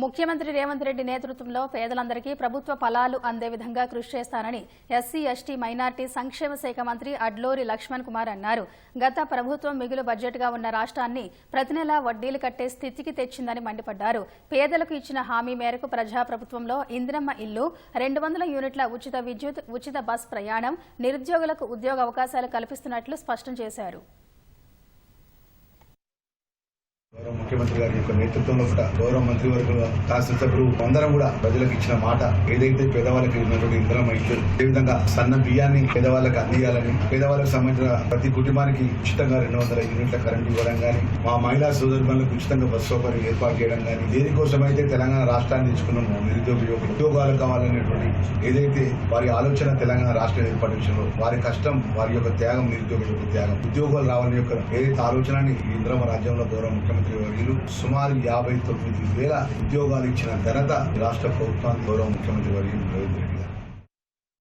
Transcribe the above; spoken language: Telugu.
ముఖ్యమంత్రి రేవంత్ రెడ్డి నేతృత్వంలో పేదలందరికీ ప్రభుత్వ ఫలాలు అందే విధంగా కృషి చేస్తానని ఎస్సీ ఎస్టీ మైనార్టీ సంక్షేమ శాఖ మంత్రి అడ్లూరి లక్ష్మణ్ కుమార్ అన్నారు. గత ప్రభుత్వం మిగులు బడ్జెట్గా ఉన్న రాష్ట్రాన్ని ప్రతి నెలా వడ్డీలు కట్టే స్థితికి తెచ్చిందని మండిపడ్డారు. పేదలకు ఇచ్చిన హామీ మేరకు ప్రజాప్రభుత్వంలో ఇందిరమ్మ ఇల్లు రెండు వందల యూనిట్ల ఉచిత విద్యుత్ ఉచిత బస్ ప్రయాణం నిరుద్యోగులకు ఉద్యోగ అవకాశాలు కల్పిస్తున్నట్లు స్పష్టం చేశారు గౌరవ ముఖ్యమంత్రి గారి యొక్క నేతృత్వంలో కూడా గౌరవ మంత్రివర్గంలో శాసన సభ్యులు అందరం కూడా ప్రజలకు ఇచ్చిన మాట ఏదైతే పేదవాళ్ళకి ఉన్నటువంటి ఇంధనం అయితే అదేవిధంగా సన్న బియ్యాన్ని పేదవాళ్ళకి అందియాలని పేదవాళ్ళకి సంబంధించిన ప్రతి కుటుంబానికి ఉచితంగా రెండు వందల యూనిట్ల కరెంట్ ఇవ్వడం కానీ మా మహిళా సోదరులకు ఉచితంగా బస్సు సౌకర్యం ఏర్పాటు చేయడం కానీ దేనికోసమైతే తెలంగాణ రాష్ట్రాన్ని తీసుకున్నాము నిరుద్యోగ యువకులు ఉద్యోగాలు కావాలనేటువంటి ఏదైతే వారి ఆలోచన తెలంగాణ రాష్ట్రం ఏర్పాటు విషయంలో వారి కష్టం వారి యొక్క త్యాగం నిరుద్యోగ యొక్క త్యాగం ఉద్యోగాలు రావాలని యొక్క ఏదైతే ఆలోచనని ఇంద్రమ రాజ్యంలో గౌరవ ముఖ్యమంత్రి వర్యులు సుమారు యాభై తొమ్మిది వేల ఉద్యోగాలు ఇచ్చిన ఘనత రాష్ట్ర ప్రభుత్వానికి గౌరవ ముఖ్యమంత్రి వర్యులు